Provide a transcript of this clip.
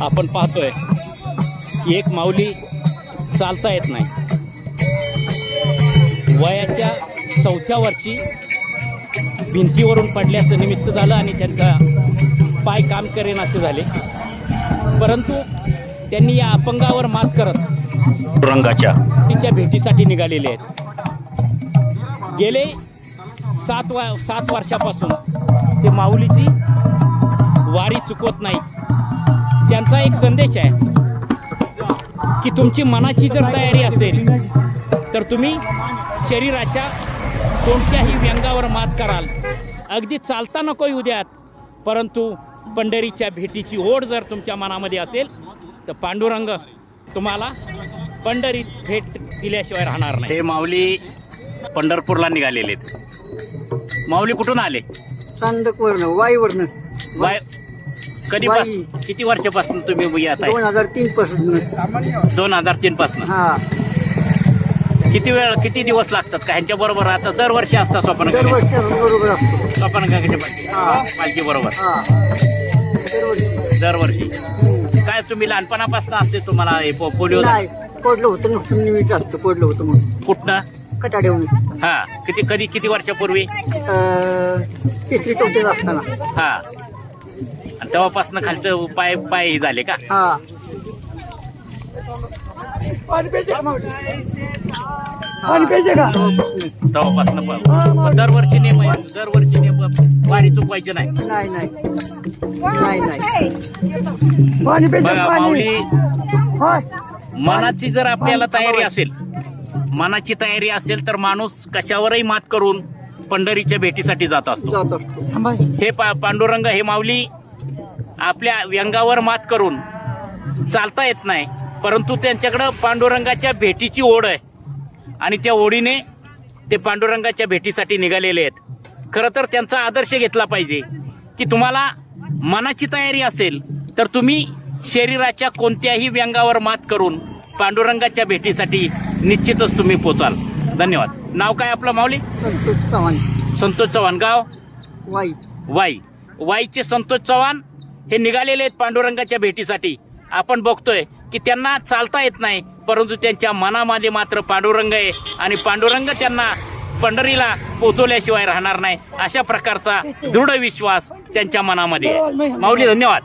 आपण पाहतोय एक माऊली चालता येत नाही. वयाच्या चौथ्या वर्षी भिंतीवरून पडल्याचं निमित्त झालं आणि त्यांचा पाय काम करेन असे झाले. परंतु त्यांनी या अपंगावर मात करत रंगाच्या. तिच्या भेटीसाठी निघालेले आहेत. गेले सात वा सात वर्षापासून ते माऊलीची वारी चुकवत नाही त्यांचा एक संदेश आहे की तुमची मनाची जर तयारी असेल तर तुम्ही शरीराच्या कोणत्याही व्यंगावर मात कराल. अगदी चालता नको येऊ द्यात परंतु पंढरीच्या भेटीची ओढ जर तुमच्या मनामध्ये असेल तर पांडुरंग तुम्हाला पंढरीत भेट दिल्याशिवाय राहणार नाही. हे माऊली पंढरपूरला निघालेले आहेत. माऊली कुठून आले? चांदकवरनं वाईवरनं. बाय कधी. किती वर्षापासून तुम्ही येत आहे? दोन हजार तीन पासून. दोन हजार तीन पासून. हा. किती वेळ किती दिवस लागतात का? ह्यांच्या बरोबर आता दरवर्षी असतात स्वप्न दरवर्षी बरोबर असतो स्वप्न गंगेच्या पालखी हा. पालखी बरोबर. हा. दरवर्षी. काय तुम्ही लहानपणापासून असते तुम्हाला हे पो- पोलिओ? नाही पडलं होतं निमित्त असतं पडलं होतं म्हणून. कुठनं? कटाड्याहून हा. किती कधी किती वर्षापूर्वी? अं, तिसरी चौथीत असताना. हा. आणि तेव्हापासून खालचं पाय पाय हे झाले का? हा. तेव्हापासून. तेव्हापासून प- दरवर्षी नेम आहे. दरवर्षी नेम वारी चुकवायचे नाही. नाही नाही. बघा माऊली. मनाची जर आपल्याला तयारी असेल मनाची तयारी असेल तर माणूस कशावरही मात करून पंढरीच्या भेटीसाठी जात असतो. जात असतो. हे पा पांडुरंग हे माऊली आपल्या व्यंगावर मात करून चालता येत नाही. परंतु त्यांच्याकडं पांडुरंगाच्या भेटीची ओढ आहे. आणि त्या ओढीने ते पांडुरंगाच्या भेटीसाठी निघालेले आहेत. खरं तर त्यांचा आदर्श घेतला पाहिजे की तुम्हाला मनाची तयारी असेल तर तुम्ही शरीराच्या कोणत्याही व्यंगावर मात करून पांडुरंगाच्या भेटीसाठी निश्चितच तुम्ही पोचाल. धन्यवाद. नाव काय आपलं माऊली? संतोष चव्हाण. संतोष चव्हाण. गाव? वाई. वाई. वाईचे संतोष चव्हाण हे निघालेले आहेत पांडुरंगाच्या भेटीसाठी. आपण बघतोय की त्यांना चालता येत नाही परंतु त्यांच्या मनामध्ये मात्र पांडुरंग आहे आणि पांडुरंग त्यांना पंढरीला पोचवल्याशिवाय राहणार नाही. अशा प्रकारचा दृढ विश्वास त्यांच्या मनामध्ये माऊली धन्यवाद.